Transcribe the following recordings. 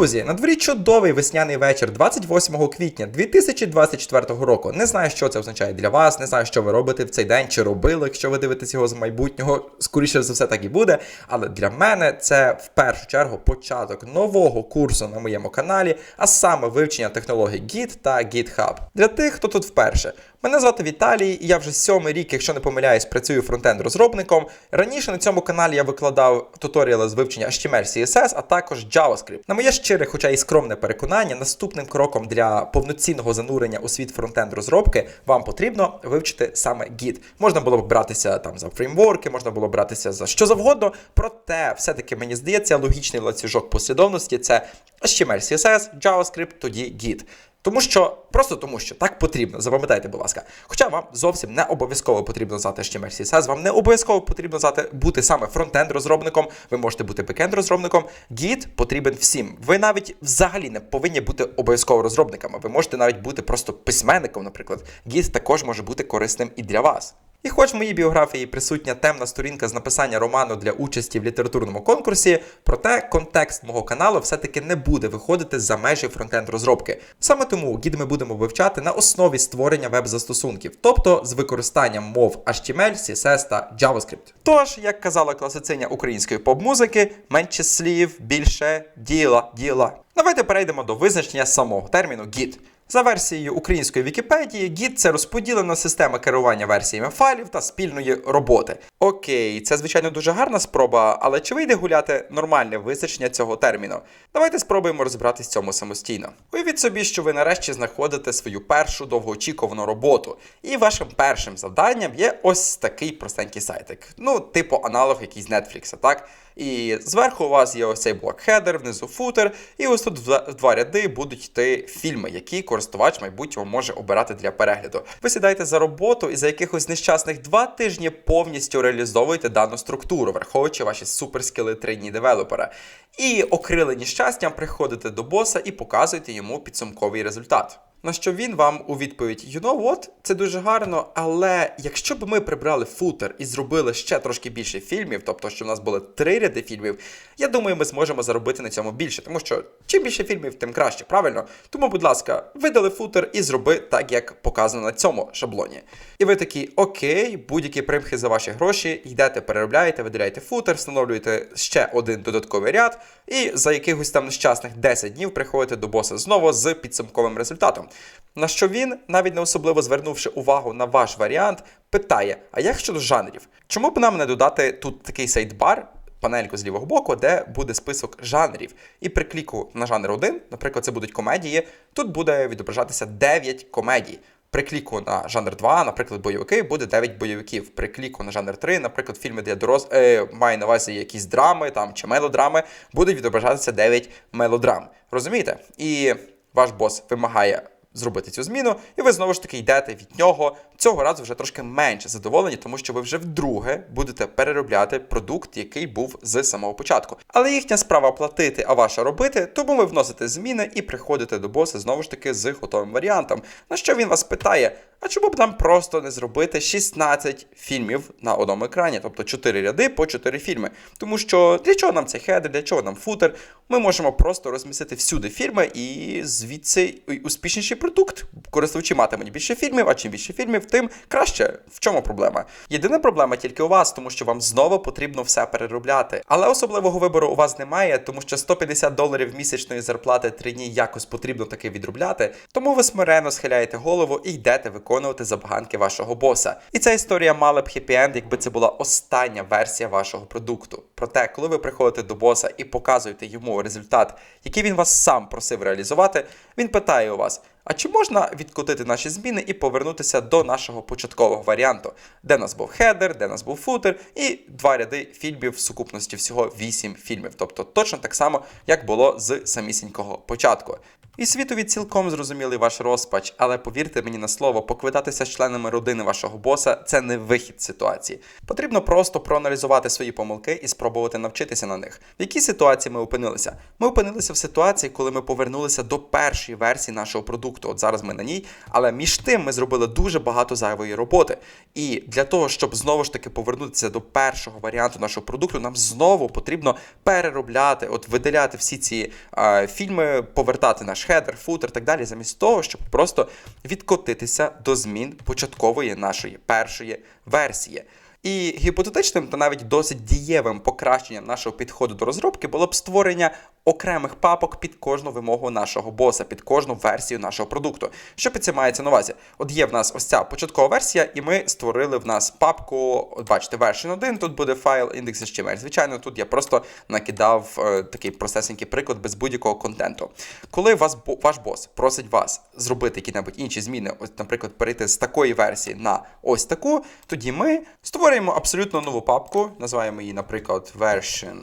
Друзі, на дворі чудовий весняний вечір 28 квітня 2024 року. Не знаю, що це означає для вас, не знаю, що ви робите в цей день, чи робили, якщо ви дивитесь його з майбутнього. Скоріше за все, так і буде. Але для мене це в першу чергу початок нового курсу на моєму каналі, а саме вивчення технологій Git та GitHub. Для тих, хто тут вперше. Мене звати Віталій, і я вже сьомий рік, якщо не помиляюсь, працюю фронтенд-розробником. Раніше на цьому каналі я викладав туторіали з вивчення HTML, CSS, а також JavaScript. На моє щире, хоча і скромне переконання, наступним кроком для повноцінного занурення у світ фронтенд-розробки вам потрібно вивчити саме Git. Можна було б братися там за фреймворки, можна було б братися за що завгодно. Проте, все-таки мені здається, логічний ланцюжок послідовності це HTML, CSS, JavaScript, тоді Git. Тому що, просто тому що так потрібно, запам'ятайте, будь ласка. Хоча вам зовсім не обов'язково потрібно знати HTML, CSS, вам не обов'язково потрібно знати бути саме фронтенд-розробником, ви можете бути бекенд-розробником. Гід потрібен всім. Ви навіть взагалі не повинні бути обов'язково розробниками. Ви можете навіть бути просто письменником, наприклад. Гід також може бути корисним і для вас. І хоч в моїй біографії присутня темна сторінка з написання роману для участі в літературному конкурсі, проте контекст мого каналу все-таки не буде виходити за межі фронтенд-розробки. Саме тому гід ми будемо вивчати на основі створення веб-застосунків, тобто з використанням мов HTML, CSS та JavaScript. Тож, як казала класициня української поп-музики, менше слів, більше діла, діла. Давайте перейдемо до визначення самого терміну Git. За версією української Вікіпедії, Git – це розподілена система керування версіями файлів та спільної роботи. Окей, це звичайно дуже гарна спроба, але чи вийде гуляти нормальне визначення цього терміну? Давайте спробуємо розібратись в цьому самостійно. Уявіть собі, що ви нарешті знаходите свою першу довгоочікувану роботу, і вашим першим завданням є ось такий простенький сайтик. Ну, типу аналог якийсь Netflix, так? І зверху у вас є ось цей блок-хедер, внизу футер, і ось тут в два ряди будуть йти фільми, які користувач майбутнього може обирати для перегляду. Ви сідаєте за роботу і за якихось нещасних два тижні повністю реалізовуєте дану структуру, враховуючи ваші суперскіли 3D девелопера. І окрилені щастям приходите до боса і показуєте йому підсумковий результат. На що він вам у відповідь: you know what? Це дуже гарно, але якщо б ми прибрали футер і зробили ще трошки більше фільмів, тобто, що в нас були три ряди фільмів, я думаю, ми зможемо заробити на цьому більше, тому що чим більше фільмів, тим краще, правильно? Тому, будь ласка, видали футер і зроби так, як показано на цьому шаблоні. І ви такі, окей, будь-які примхи за ваші гроші, йдете, переробляєте, видаляєте футер, встановлюєте ще один додатковий ряд, і за якихось там нещасних 10 днів приходите до боса знову з підсумковим результатом. На що він, навіть не особливо звернувши увагу на ваш варіант, питає: а як щодо жанрів? Чому б нам не додати тут такий сайдбар? Панельку з лівого боку, де буде список жанрів. І при кліку на жанр 1, наприклад, це будуть комедії, тут буде відображатися 9 комедій. При кліку на жанр 2, наприклад, бойовики, буде 9 бойовиків. При кліку на жанр 3, наприклад, фільми для дорос... е, має на увазі якісь драми там, чи мелодрами, будуть відображатися 9 мелодрам. Розумієте? І ваш бос вимагає зробити цю зміну, і ви знову ж таки йдете від нього. Цього разу вже трошки менше задоволені, тому що ви вже вдруге будете переробляти продукт, який був з самого початку. Але їхня справа платити, а ваша робити, тому ви вносите зміни і приходите до боса знову ж таки з готовим варіантом. На що він вас питає: а чому б нам просто не зробити 16 фільмів на одному екрані, тобто 4 ряди по 4 фільми? Тому що для чого нам цей хедер, для чого нам футер? Ми можемо просто розмістити всюди фільми і звідси успішніший продукт. Користувачі матимуть більше фільмів, а чим більше фільмів, тим краще. В чому проблема? Єдина проблема тільки у вас, тому що вам знову потрібно все переробляти. Але особливого вибору у вас немає, тому що 150 доларів місячної зарплати три дні якось потрібно таки відробляти. Тому ви смиренно схиляєте голову і йдете виконувати забаганки вашого боса. І ця історія мала б хеппі-енд, якби це була остання версія вашого продукту. Проте, коли ви приходите до боса і показуєте йому результат, який він вас сам просив реалізувати, він питає у вас. А чи можна відкотити наші зміни і повернутися до нашого початкового варіанту, де нас був хедер, де нас був футер, і два ряди фільмів в сукупності всього 8 фільмів. Тобто точно так само, як було з самісінького початку. І світові цілком зрозумілий ваш розпач, але повірте мені на слово, поквитатися з членами родини вашого боса це не вихід ситуації. Потрібно просто проаналізувати свої помилки і спробувати спробувати навчитися на них. В якій ситуації ми опинилися? Ми опинилися в ситуації, коли ми повернулися до першої версії нашого продукту. От зараз ми на ній, але між тим ми зробили дуже багато зайвої роботи. І для того, щоб знову ж таки повернутися до першого варіанту нашого продукту, нам знову потрібно переробляти, от видаляти всі ці е, фільми, повертати наш хедер, футер, так далі, замість того, щоб просто відкотитися до змін початкової нашої першої версії. І гіпотетичним та навіть досить дієвим покращенням нашого підходу до розробки було б створення окремих папок під кожну вимогу нашого боса, під кожну версію нашого продукту. Що під цим мається на увазі? От є в нас ось ця початкова версія, і ми створили в нас папку, от бачите, version 1, тут буде файл index.html. Звичайно, тут я просто накидав е, такий простесенький приклад без будь-якого контенту. Коли вас ваш бос просить вас зробити які-небудь інші зміни, ось, наприклад, перейти з такої версії на ось таку, тоді ми створюємо абсолютно нову папку, називаємо її, наприклад, version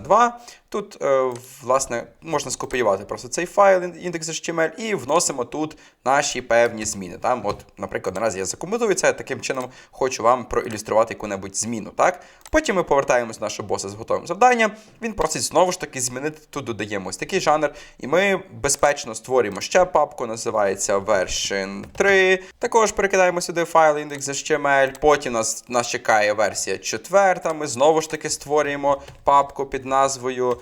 2. Тут, е, власне, можна скопіювати просто цей файл index.html і вносимо тут наші певні зміни. Там, от, наприклад, наразі я закоментую це, таким чином хочу вам проілюструвати яку-небудь зміну. Так? Потім ми повертаємось до нашого боса з готовим завданням. Він просить знову ж таки змінити. Тут додаємо ось такий жанр, і ми безпечно створюємо ще папку, називається version 3. Також перекидаємо сюди файл index.html. Потім нас, нас чекає версія 4. Ми знову ж таки створюємо папку під назвою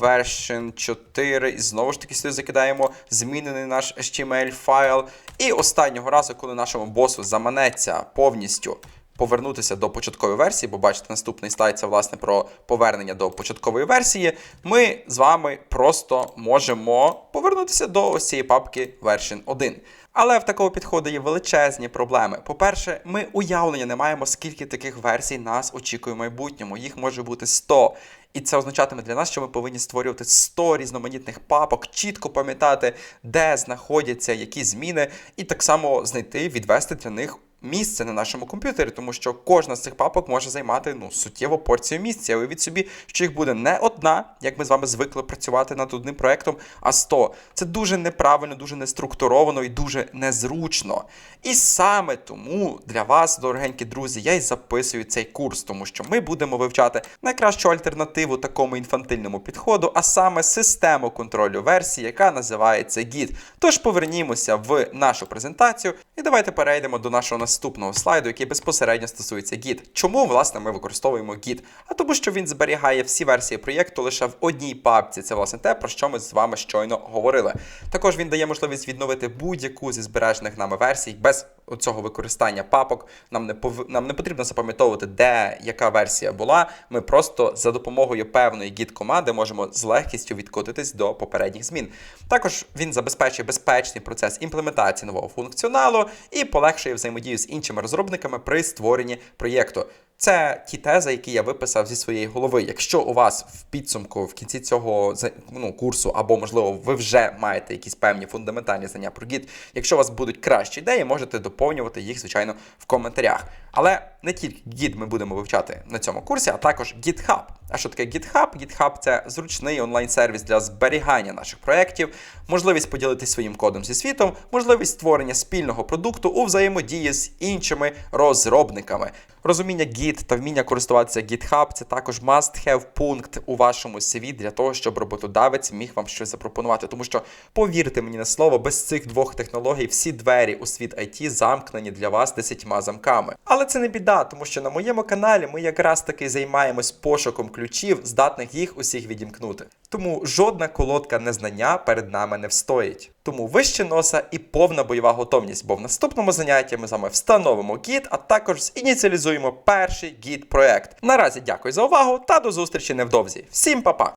version 4. І знову ж таки сюди закидаємо змінений наш HTML файл. І останнього разу, коли нашому босу заманеться повністю повернутися до початкової версії, бо бачите, наступний слайд це власне про повернення до початкової версії. Ми з вами просто можемо повернутися до ось цієї папки version 1. Але в такого підходу є величезні проблеми. По-перше, ми уявлення не маємо, скільки таких версій нас очікує в майбутньому. Їх може бути 100. І це означатиме для нас, що ми повинні створювати 100 різноманітних папок, чітко пам'ятати, де знаходяться які зміни, і так само знайти, відвести для них місце на нашому комп'ютері, тому що кожна з цих папок може займати ну, суттєву порцію місця. Уявіть собі, що їх буде не одна, як ми з вами звикли працювати над одним проектом, а 100. Це дуже неправильно, дуже неструктуровано і дуже незручно. І саме тому для вас, дорогенькі друзі, я й записую цей курс, тому що ми будемо вивчати найкращу альтернативу такому інфантильному підходу, а саме систему контролю версій, яка називається Git. Тож повернімося в нашу презентацію і давайте перейдемо до нашого наступного слайду, який безпосередньо стосується Git. Чому власне ми використовуємо Git? А тому, що він зберігає всі версії проєкту лише в одній папці. Це власне те, про що ми з вами щойно говорили. Також він дає можливість відновити будь-яку зі збережених нами версій без цього використання папок. Нам не пов... нам не потрібно запам'ятовувати, де яка версія була. Ми просто за допомогою певної git команди можемо з легкістю відкотитись до попередніх змін. Також він забезпечує безпечний процес імплементації нового функціоналу і полегшує взаємодію з іншими розробниками при створенні проєкту. Це ті тези, які я виписав зі своєї голови. Якщо у вас в підсумку в кінці цього ну, курсу, або можливо ви вже маєте якісь певні фундаментальні знання про Git, якщо у вас будуть кращі ідеї, можете доповнювати їх, звичайно, в коментарях. Але не тільки Git ми будемо вивчати на цьому курсі, а також GitHub. А що таке GitHub? GitHub – це зручний онлайн-сервіс для зберігання наших проєктів, можливість поділитися своїм кодом зі світом, можливість створення спільного продукту у взаємодії з іншими розробниками. Розуміння Git та вміння користуватися GitHub – це також must-have пункт у вашому CV для того, щоб роботодавець міг вам щось запропонувати. Тому що, повірте мені на слово, без цих двох технологій всі двері у світ IT замкнені для вас десятьма замками. Але це не біда, тому що на моєму каналі ми якраз таки займаємось пошуком ключів, здатних їх усіх відімкнути. Тому жодна колодка незнання перед нами не встоїть. Тому вище носа і повна бойова готовність, бо в наступному занятті ми з вами встановимо гід, а також ініціалізуємо перший гід проект. Наразі дякую за увагу та до зустрічі невдовзі. Всім па-па!